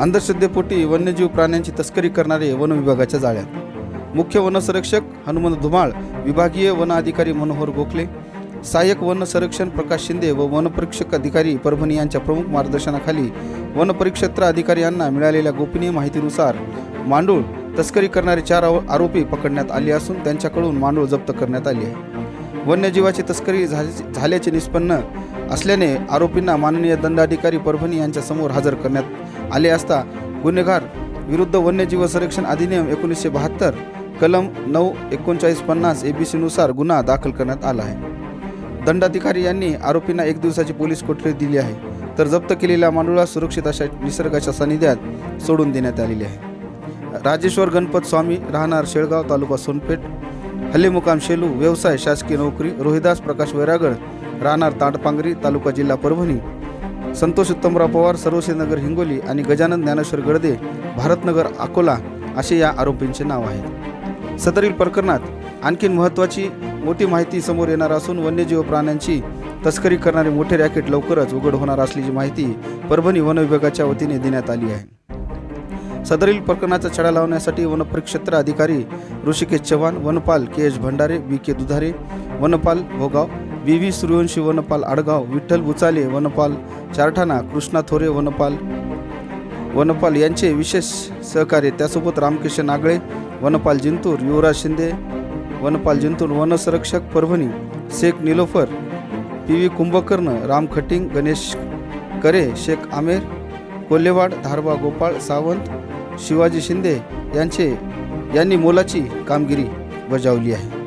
अंधश्रद्धेपोटी वन्यजीव प्राण्यांची तस्करी करणारे वन विभागाच्या जाळ्यात. मुख्य वनसंरक्षक हनुमंत धुमाळ विभागीय वन अधिकारी मनोहर गोखले सहाय्यक वन संरक्षण प्रकाश शिंदे व वनपरीक्षक अधिकारी परभणी यांच्या प्रमुख मार्गदर्शनाखाली वनपरिक्षेत्र अधिकारी यांना मिळालेल्या गोपनीय माहितीनुसार मांडूळ तस्करी करणारे चार आरोपी पकडण्यात आले असून त्यांच्याकडून मांडूळ जप्त करण्यात आली आहे. वन्यजीवाची तस्करी झाल्याचे निष्पन्न असल्याने आरोपींना माननीय दंडाधिकारी परभणी यांच्यासमोर हजर करण्यात आले असता गुन्हेगार विरुद्ध वन्यजीव संरक्षण अधिनियम एकोणीसशे बहात्तर कलम नऊ एकोणचाळीस पन्नास ए बी सीनुसार गुन्हा दाखल करण्यात आला आहे. दंडाधिकारी यांनी आरोपींना एक दिवसाची पोलीस कोठडी दिली आहे तर जप्त केलेल्या मांडुळा सुरक्षित अशा निसर्गाच्या सानिध्यात सोडून देण्यात आलेली आहे. राजेश्वर गणपत स्वामी राहणार शेळगाव तालुका सोनपेठ हल्लेमुकाम शेलू व्यवसाय शासकीय नोकरी रोहिदास प्रकाश वैरागड राहणार ताडपांगरी तालुका जिल्हा परभणी. संतोष उत्तमराव पवार सरोसेनगर हिंगोली आणि गजानन ज्ञानेश्वर गडदे भारतनगर अकोला असे या आरोपींचे नाव आहे. सदरील प्रकरणात आणखीन महत्त्वाची मोठी माहिती समोर येणार असून वन्यजीव प्राण्यांची तस्करी करणारे मोठे रॅकेट लवकरच उघड होणार असल्याची माहिती परभणी वन विभागाच्या वतीने देण्यात आली आहे. सदरील प्रकरणाचा छडा लावण्यासाठी वनपरिक्षेत्र अधिकारी ऋषिकेश चव्हाण वनपाल के एच भंडारे बी के दुधारे वनपाल भोगाव बी व्ही सूर्यवंशी वनपाल आडगाव विठ्ठल बुचाले वनपाल चारठाणा कृष्णा थोरे वनपाल वनपाल यांचे विशेष सहकार्य. त्यासोबत रामकिशन आगळे वनपाल जिंतूर युवराज शिंदे वनपाल जिंतूर वनसंरक्षक परभणी शेख निलोफर पी व्ही कुंभकर्ण राम खटिंग गणेश करे शेख आमेर कोल्हेवाड धारवा गोपाळ सावंत शिवाजी शिंदे यांचे यांनी मोलाची कामगिरी बजावली आहे.